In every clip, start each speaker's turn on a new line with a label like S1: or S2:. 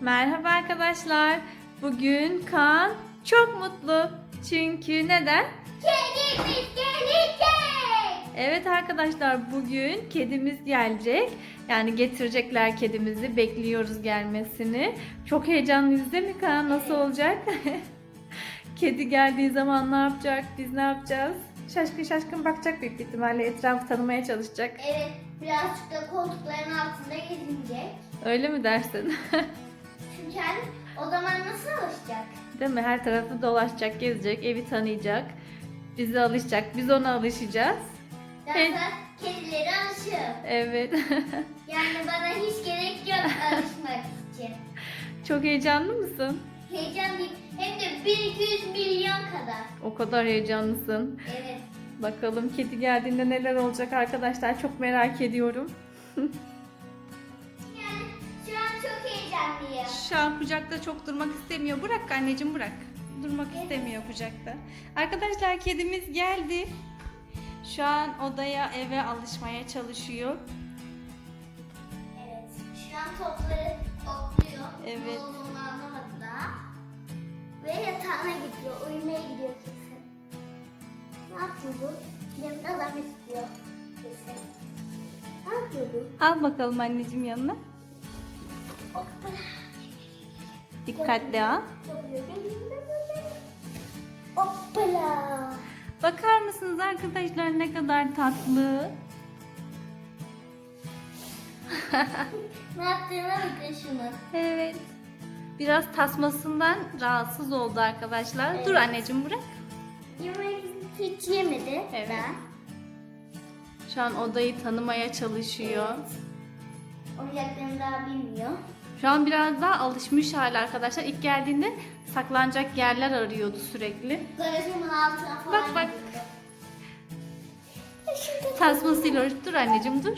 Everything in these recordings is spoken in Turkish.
S1: Merhaba arkadaşlar. Bugün Kaan çok mutlu. Çünkü neden?
S2: Kedimiz gelecek.
S1: Evet arkadaşlar bugün kedimiz gelecek. Yani getirecekler kedimizi. Bekliyoruz gelmesini. Çok heyecanlıyız değil mi Kaan? Nasıl olacak? Kedi geldiği zaman ne yapacak? Biz ne yapacağız? Şaşkın şaşkın bakacak büyük ihtimalle. Etrafı tanımaya çalışacak.
S2: Evet, birazcık da koltukların altında gezinecek.
S1: Öyle mi dersin?
S2: Hani o zaman nasıl alışacak?
S1: Değil mi? Her tarafı dolaşacak, gezecek, evi tanıyacak. Bize alışacak, biz ona alışacağız.
S2: Zaten kedileri alışır.
S1: Evet.
S2: Yani bana hiç gerek yok alışmak için.
S1: Çok heyecanlı mısın?
S2: Heyecan değil. Hem de 1200 milyon kadar.
S1: O kadar heyecanlısın.
S2: Evet.
S1: Bakalım kedi geldiğinde neler olacak arkadaşlar. Çok merak ediyorum.
S2: Şu an
S1: kucakta çok durmak istemiyor. Bırak anneciğim bırak. Durmak istemiyor kucakta. Arkadaşlar kedimiz geldi. Şu an odaya eve alışmaya çalışıyor.
S2: Evet. Şu an topları topluyor.
S1: Evet.
S2: Ne olduğunu anlamadı. Ve yatağına gidiyor. Uyumaya gidiyor kesin. Ne yapıyor bu? Yanında adam istiyor. Kesin. Ne yapıyor bu?
S1: Al bakalım anneciğim yanına.
S2: Hoppala.
S1: Dikkatli al.
S2: Hoppala.
S1: Bakar mısınız arkadaşlar ne kadar tatlı.
S2: Ne yaptığına bakın şunu.
S1: Evet. Biraz tasmasından rahatsız oldu arkadaşlar. Dur
S2: Evet.
S1: anneciğim bırak.
S2: Yemek hiç yemedi.
S1: Evet.
S2: Ben.
S1: Şu an odayı tanımaya çalışıyor.
S2: Oyuncaklarını daha bilmiyor.
S1: Şu an biraz daha alışmış hali arkadaşlar. İlk geldiğinde saklanacak yerler arıyordu sürekli.
S2: Garajımın altına falan
S1: Bak, bak. Tasmasıyla uğraş. Dur anneciğim dur.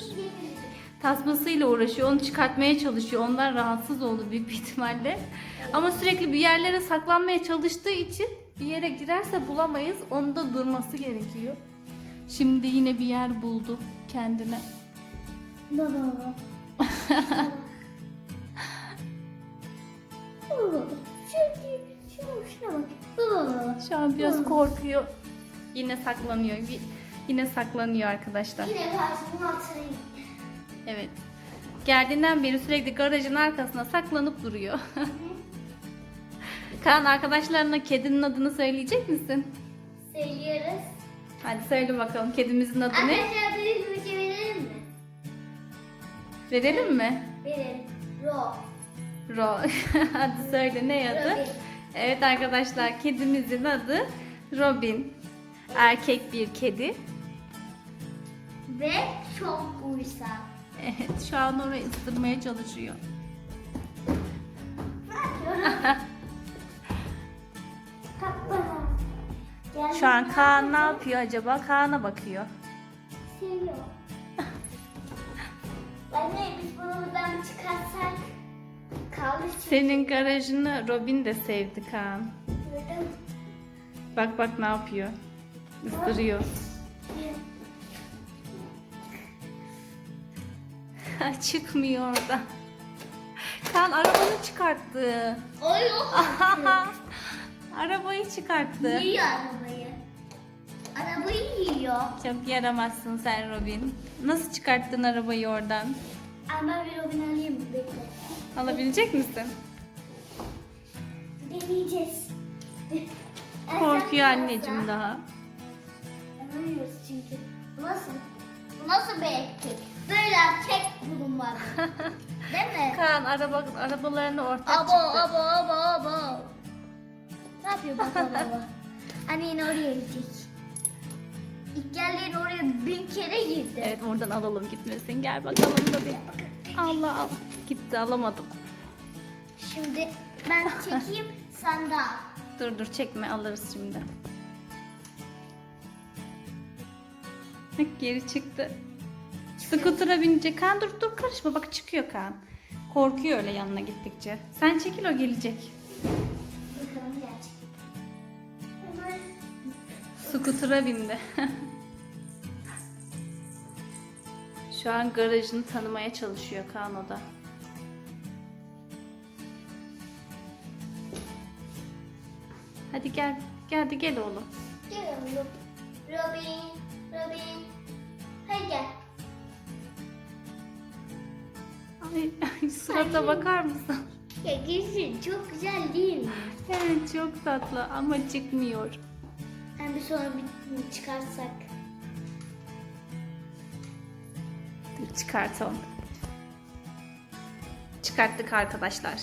S1: Tasmasıyla uğraşıyor. Onu çıkartmaya çalışıyor. Ondan rahatsız oldu büyük bir ihtimalle. Ama sürekli bir yerlere saklanmaya çalıştığı için bir yere girerse bulamayız. Onda durması gerekiyor. Şimdi yine bir yer buldu kendine.
S2: Baba
S1: Şu an biraz korkuyor. Yine saklanıyor. Yine saklanıyor arkadaşlar.
S2: Yine karşımın altına.
S1: Evet. Geldiğinden beri sürekli garajın arkasına saklanıp duruyor. Kaan arkadaşlarına kedinin adını söyleyecek misin?
S2: Söylüyoruz.
S1: Hadi söyle bakalım kedimizin adı ne?
S2: Arkadaşlar bir şey verelim mi?
S1: Verelim mi?
S2: Verelim. Ro.
S1: Ro. Hadi söyle ne adı?
S2: Robin.
S1: Evet arkadaşlar kedimizin adı Robin. Erkek bir kedi.
S2: Ve çok uysal.
S1: Evet şu an orayı ısırmaya çalışıyor. Şu an. Kaan ne yapıyor acaba? Kaan'a bakıyor.
S2: Seviyor. Anne biz bunu buradan çıkarsak
S1: Senin garajını Robin de sevdi Kaan. Bak bak ne yapıyor. Isırıyor. Çıkmıyor orada. Kaan arabanı çıkarttı.
S2: Yok.
S1: Arabayı çıkarttı.
S2: Yiyor arabayı. Arabayı yiyor.
S1: Çok yaramazsın sen Robin. Nasıl çıkarttın arabayı oradan?
S2: Ama bir Robin alayım? Bekle.
S1: Alabilecek misin?
S2: Deneyeceğiz.
S1: Korkuyor anneciğim daha.
S2: Anlamıyoruz çünkü. Bu nasıl? Bu nasıl bir erkek? Böyle erkek bulunmadı. Değil mi?
S1: Kaan araba, arabalarını ortak
S2: Abo
S1: çıktı.
S2: abo abo abo. Ne yapıyor baba baba? Anne yine oraya gidecek. İlk oraya bin kere girdi.
S1: Evet oradan alalım gitmesin. Gel bakalım Robin. Allah Allah. Gitti alamadım.
S2: Şimdi ben çekeyim sen de al.
S1: Dur dur çekme alırız şimdi. Bak geri çıktı. Skutura binecek. Kaan dur dur karışma bak çıkıyor Kaan. Korkuyor öyle yanına gittikçe. Sen çekil o gelecek.
S2: Bakalım gerçek.
S1: Skutura bindi. Şu an garajını tanımaya çalışıyor Kano'da. Hadi gel. Gel hadi gel oğlum.
S2: Gel oğlum. Robin, Robin. Hadi gel.
S1: Ay, ay surata
S2: Ay.
S1: bakar mısın?
S2: Ya girsin çok güzel değil mi?
S1: Evet çok tatlı ama çıkmıyor.
S2: Bir sonra bir çıkarsak.
S1: Çıkartalım. Çıkarttık arkadaşlar.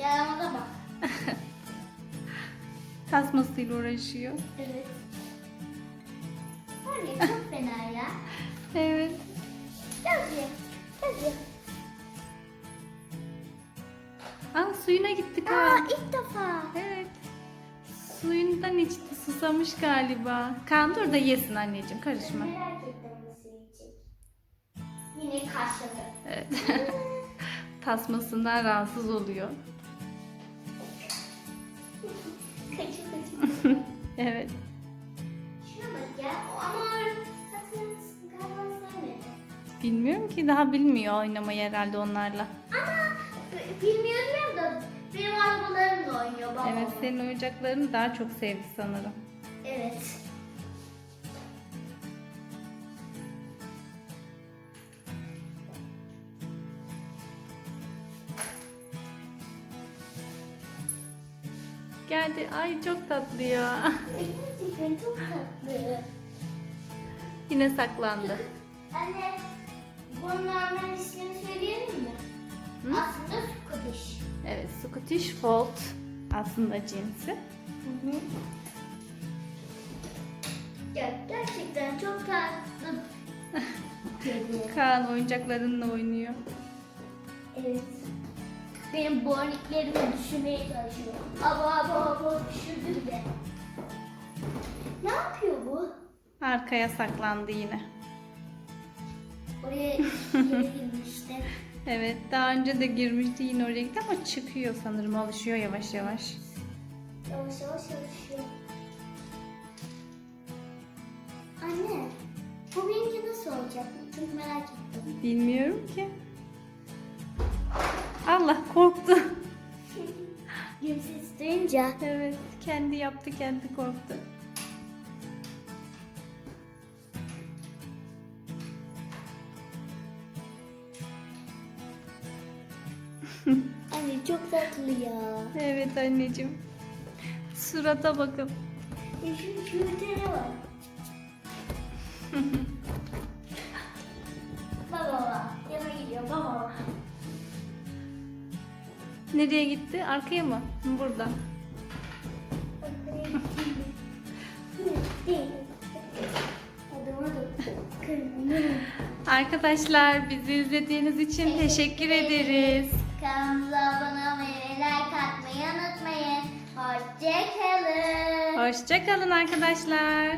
S2: Yanıma bak.
S1: Tasmasıyla uğraşıyor.
S2: Evet. Var ya çok fena ya.
S1: Evet.
S2: Gel buraya.
S1: Aa suyuna gitti
S2: Aa
S1: Kaan.
S2: ilk defa.
S1: Evet. Suyundan içti susamış galiba. Kaan dur da yesin anneciğim karışma.
S2: Merak ettim nasıl. Yine kaşladı.
S1: Evet. Tasmasından rahatsız oluyor.
S2: Kaçı kaçı.
S1: Evet.
S2: Şuna bak ya. O ama zaten galiba sevmedi.
S1: Bilmiyorum ki daha bilmiyor oynamayı herhalde onlarla.
S2: Ama b- bilmiyorum
S1: Evet senin oyuncaklarını daha çok sevdi sanırım.
S2: Evet.
S1: Geldi. Ay çok tatlı ya.
S2: Çok tatlı.
S1: Yine saklandı.
S2: Anne, bunun normal ismini söyleyelim mi?
S1: Hı?
S2: Aslında Scottish.
S1: Evet Scottish Fold aslında cinsi.
S2: Hı hı. Ya, gerçekten çok tatlı.
S1: Kaan oyuncaklarınla oynuyor.
S2: Evet. Benim borniklerimi düşürmeye çalışıyor. Aba aba aba düşürdü bile. Ne yapıyor bu?
S1: Arkaya saklandı yine.
S2: Oraya geri girmişti.
S1: Evet daha önce de girmişti yine oraya gitti ama çıkıyor sanırım alışıyor yavaş yavaş.
S2: Yavaş yavaş çalışıyor. Anne, bu benimki nasıl olacak? Çok merak ettim.
S1: Bilmiyorum ki. Allah korktu.
S2: Kimse isteyince.
S1: Evet kendi yaptı kendi korktu.
S2: Anne çok tatlı ya.
S1: Evet anneciğim. Surata bakın.
S2: Ya şu şurada var. baba baba. Yana gidiyor baba.
S1: Nereye gitti? Arkaya mı? Burada. Arkadaşlar bizi izlediğiniz için teşekkür ederiz.
S2: Kanalımıza abone olmayı, like atmayı unutmayın. Hoşçakalın.
S1: Hoşçakalın arkadaşlar.